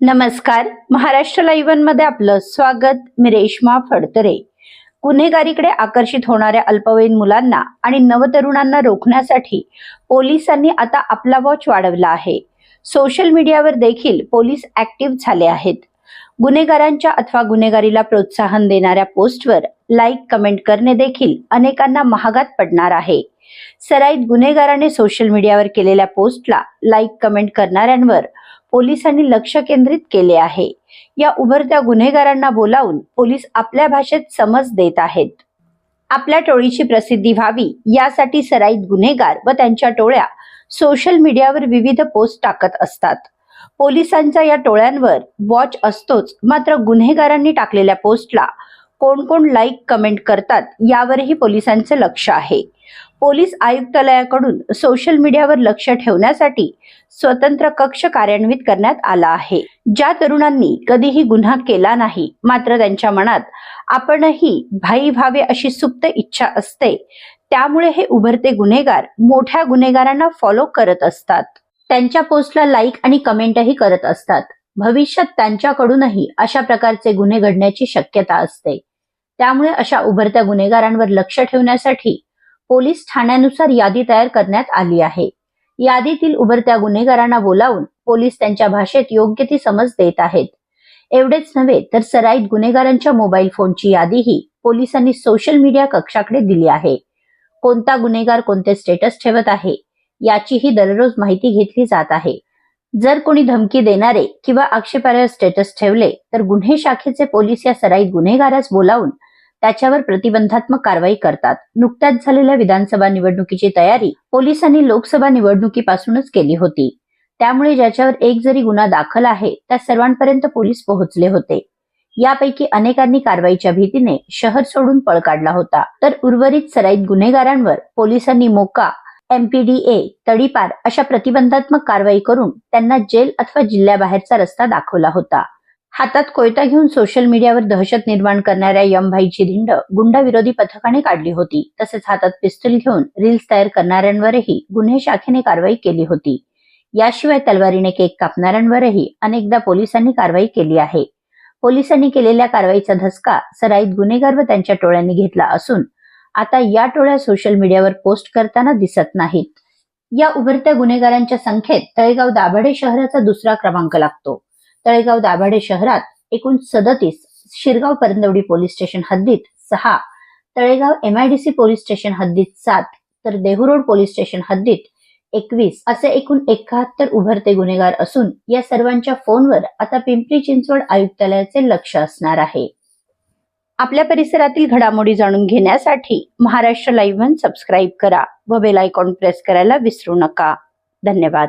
नमस्कार. महाराष्ट्र लाईव्हमध्ये आपलं स्वागत. मी रेश्मा फडतरे. गुन्हेगारीकडे आकर्षित होणाऱ्या अल्पवयीन मुलांना आणि नवतरुणांना रोखण्यासाठी पोलिसांनी आता आपला वॉच वाढवला आहे. सोशल मीडियावर देखील पोलीस ऍक्टिव्ह झाले आहेत. गुन्हेगारांच्या अथवा गुन्हेगारीला प्रोत्साहन देणाऱ्या पोस्टवर लाईक कमेंट करणे देखील अनेकांना महागात पडणार आहे. सराईत गुन्हेगाराने सोशल मीडियावर केलेल्या पोस्टला लाईक कमेंट करणाऱ्यांवर पोलिसांनी लक्ष केंद्रित केले आहे. या उभरत्या गुन्हेगारांना बोलावून पोलीस आपल्या भाषेत समज देत आहेत. आपल्या टोळीची प्रसिद्धी व्हावी यासाठी सराईत गुन्हेगार व त्यांच्या टोळ्या सोशल मीडियावर विविध पोस्ट टाकत असतात. पोलिसांचा या टोळ्यांवर वॉच असतोच मात्र गुन्हेगारांनी टाकलेल्या पोस्टला कोण कोण लाईक कमेंट करतात यावरही पोलिसांचे लक्ष आहे. पोलीस आयुक्तालयाकडून सोशल मीडियावर लक्ष ठेवण्यासाठी स्वतंत्र कक्ष कार्यान्वित करण्यात आला आहे. ज्या तरुणांनी कधीही गुन्हा केला नाही मात्र त्यांच्या मनात आपणही भाई व्हावे अशी सुप्त इच्छा असते त्यामुळे हे उभरते गुन्हेगार मोठ्या गुन्हेगारांना फॉलो करत असतात. त्यांच्या पोस्टला लाईक आणि कमेंटही करत असतात. भविष्यात त्यांच्याकडूनही अशा प्रकारचे गुन्हे घडण्याची शक्यता असते. त्यामुळे अशा उभरत्या गुन्हेगारांवर लक्ष ठेवण्यासाठी पोलीस ठाण्यानुसार यादी तयार करण्यात आली आहे. यादीतील उभरत्या गुन्हेगारांना बोलावून पोलीस त्यांच्या भाषेत योग्य ती समज देत आहेत. एवढेच नव्हे तर सराईत गुन्हेगारांच्या मोबाईल फोनची यादीही पोलिसांनी सोशल मीडिया कक्षाकडे दिली आहे. कोणता गुन्हेगार कोणते स्टेटस ठेवत आहे याचीही दररोज माहिती घेतली जात आहे. जर कोणी धमकी देणारे किंवा आक्षेपार्ह स्टेटस ठेवले तर गुन्हे शाखेचे पोलीस या सराईत गुन्हेगारास बोलावून त्याच्यावर प्रतिबंधात्मक कारवाई करतात. नुकत्याच झालेल्या विधानसभा निवडणुकीची तयारी पोलिसांनी लोकसभा निवडणुकीपासूनच केली होती. त्यामुळे ज्याच्यावर एक जरी गुन्हा दाखल आहे त्या सर्वांपर्यंत पोलीस पोहोचले होते. यापैकी अनेकांनी कारवाईच्या भीतीने शहर सोडून पळ काढला होता. तर उर्वरित सराईत गुन्हेगारांवर पोलिसांनी मोका एमपीडीए तडीपार अशा प्रतिबंधात्मक कारवाई करून त्यांना जेल अथवा जिल्ह्याबाहेरचा रस्ता दाखवला होता. हातात कोयता घेऊन सोशल मीडियावर दहशत निर्माण करणाऱ्या यमभाईची धिंड गुंडाविरोधी पथकाने काढली होती. तसेच हातात पिस्तूल घेऊन रील्स तयार करणाऱ्यांवरही गुन्हे शाखेने कारवाई केली होती. याशिवाय तलवारीने केक कापणाऱ्यांवरही अनेकदा पोलिसांनी कारवाई केली आहे. पोलिसांनी केलेल्या कारवाईचा धसका सराईत गुन्हेगार व त्यांच्या टोळ्यांनी घेतला असून आता या टोळ्या सोशल मीडियावर पोस्ट करताना दिसत नाहीत. या उभरत्या गुन्हेगारांच्या संख्येत तळेगाव दाभाडे शहराचा दुसरा क्रमांक लागतो. तळेगाव दाभाडे शहरात एकूण सदतीस शिरगाव परंदवडी पोलीस स्टेशन हद्दीत सहा तळेगाव एमआयडीसी पोलीस स्टेशन हद्दीत सात तर देहू पोलीस स्टेशन हद्दीत एकवीस असे एकूण एकाहत्तर उभरते गुन्हेगार असून या सर्वांच्या फोनवर आता पिंपरी चिंचवड आयुक्तालयाचे लक्ष असणार आहे. आपल्या परिसरातील घडामोडी जाणून घेण्यासाठी महाराष्ट्र लाईव्ह वन सबस्क्राईब करा व बेल आयकॉन प्रेस करायला विसरू नका. धन्यवाद.